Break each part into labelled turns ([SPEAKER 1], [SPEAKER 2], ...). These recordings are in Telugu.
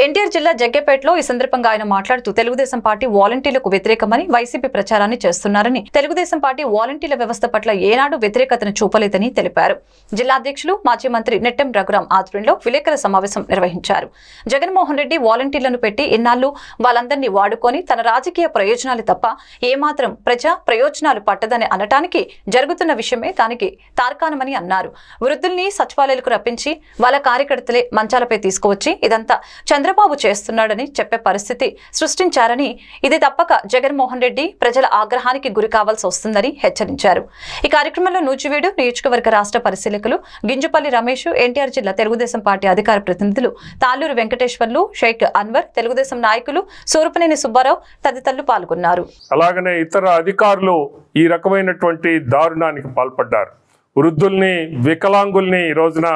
[SPEAKER 1] ఎన్టీఆర్ జిల్లా జగ్గేపేటలో ఈ సందర్భంగా ఆయన మాట్లాడుతూ తెలుగుదేశం పార్టీ వాలంటీర్లకు వ్యతిరేకమని వైసీపీ ప్రచారాన్ని చేస్తున్నారని తెలుగుదేశం పార్టీ వాలంటీర్ల వ్యవస్థ పట్ల ఏనాడు వ్యతిరేకతను చూపలేదని తెలిపారు. జిల్లా అధ్యక్షులు మాజీ మంత్రి నెట్టెం రఘురాం ఆధ్వర్యంలో విలేకరుల సమావేశం నిర్వహించారు. జగన్మోహన్ రెడ్డి వాలంటీర్లను పెట్టి ఇన్నాళ్ళు వాళ్ళందరినీ వాడుకొని తన రాజకీయ ప్రయోజనాలు తప్ప ఏమాత్రం ప్రజా ప్రయోజనాలు పట్టదని అనటానికి జరుగుతున్న విషయమే దానికి తార్కాణమని అన్నారు. వృద్ధుల్ని సచివాలయాలకు రప్పించి వాళ్ళ కార్యకర్తలే మంచాలపై తీసుకువచ్చి ఇదంతా చంద్రబాబు చేస్తున్నాడని చెప్పే పరిస్థితి సృష్టించారని ఇది తప్పక జగన్మోహన్ రెడ్డి ప్రజల ఆగ్రహానికి గురి కావాల్సి వస్తుందని హెచ్చరించారు. ఈ కార్యక్రమంలో నూజివీడు నియోజకవర్గ రాష్ట్ర పరిశీలకులు గింజుపల్లి రమేష్ ఎన్టీఆర్ జిల్లా తెలుగుదేశం పార్టీ అధికార ప్రతినిధులు తాళ్ళూరు వెంకటేశ్వర్లు షేక్ అన్వర్ తెలుగుదేశం నాయకులు సూరపనేని సుబ్బారావు తదితరులు పాల్గొన్నారు.
[SPEAKER 2] అలాగనే ఇతర అధికారులు ఈ రకమైనటువంటి దారుణానికి పాల్పడ్డారు. వృద్ధుల్ని వికలాంగుల్ని ఈ రోజున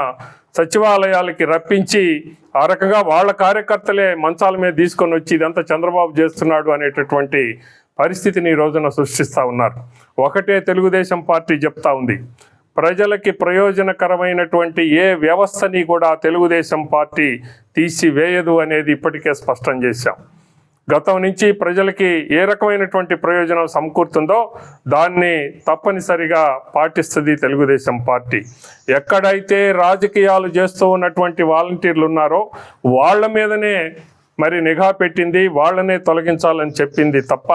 [SPEAKER 2] సచివాలయాలకి రప్పించి ఆ రకంగా వాళ్ళ కార్యకర్తలే మంచాల మీద తీసుకొని వచ్చి ఇదంతా చంద్రబాబు చేస్తున్నాడు అనేటటువంటి పరిస్థితిని ఈ రోజున సృష్టిస్తూ ఉన్నారు. ఒకటే తెలుగుదేశం పార్టీ చెప్తా ఉంది. ప్రజలకి ప్రయోజనకరమైనటువంటి ఏ వ్యవస్థని కూడా తెలుగుదేశం పార్టీ తీసివేయదు అనేది ఇప్పటికే స్పష్టం చేశాం. గతం నుంచి ప్రజలకి ఏ రకమైనటువంటి ప్రయోజనం సమకూరుతుందో దాన్ని తప్పనిసరిగా పాటిస్తుంది తెలుగుదేశం పార్టీ. ఎక్కడైతే రాజకీయాలు చేస్తూ ఉన్నటువంటి వాలంటీర్లు ఉన్నారో వాళ్ళ మీదనే మరి నిఘా పెట్టింది వాళ్ళనే తొలగించాలని చెప్పింది తప్ప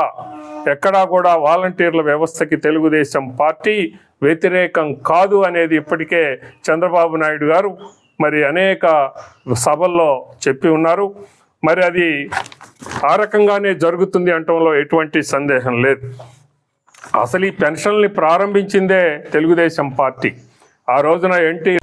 [SPEAKER 2] ఎక్కడా కూడా వాలంటీర్ల వ్యవస్థకి తెలుగుదేశం పార్టీ వ్యతిరేకం కాదు అనేది ఇప్పటికే చంద్రబాబు నాయుడు గారు మరి అనేక సభల్లో చెప్పి ఉన్నారు. మరి అది ఆ రకంగానే జరుగుతుంది అనటంలో ఎటువంటి సందేహం లేదు. అసలు ఈ పెన్షన్ని ప్రారంభించిందే తెలుగుదేశం పార్టీ. ఆ రోజున ఎన్టీ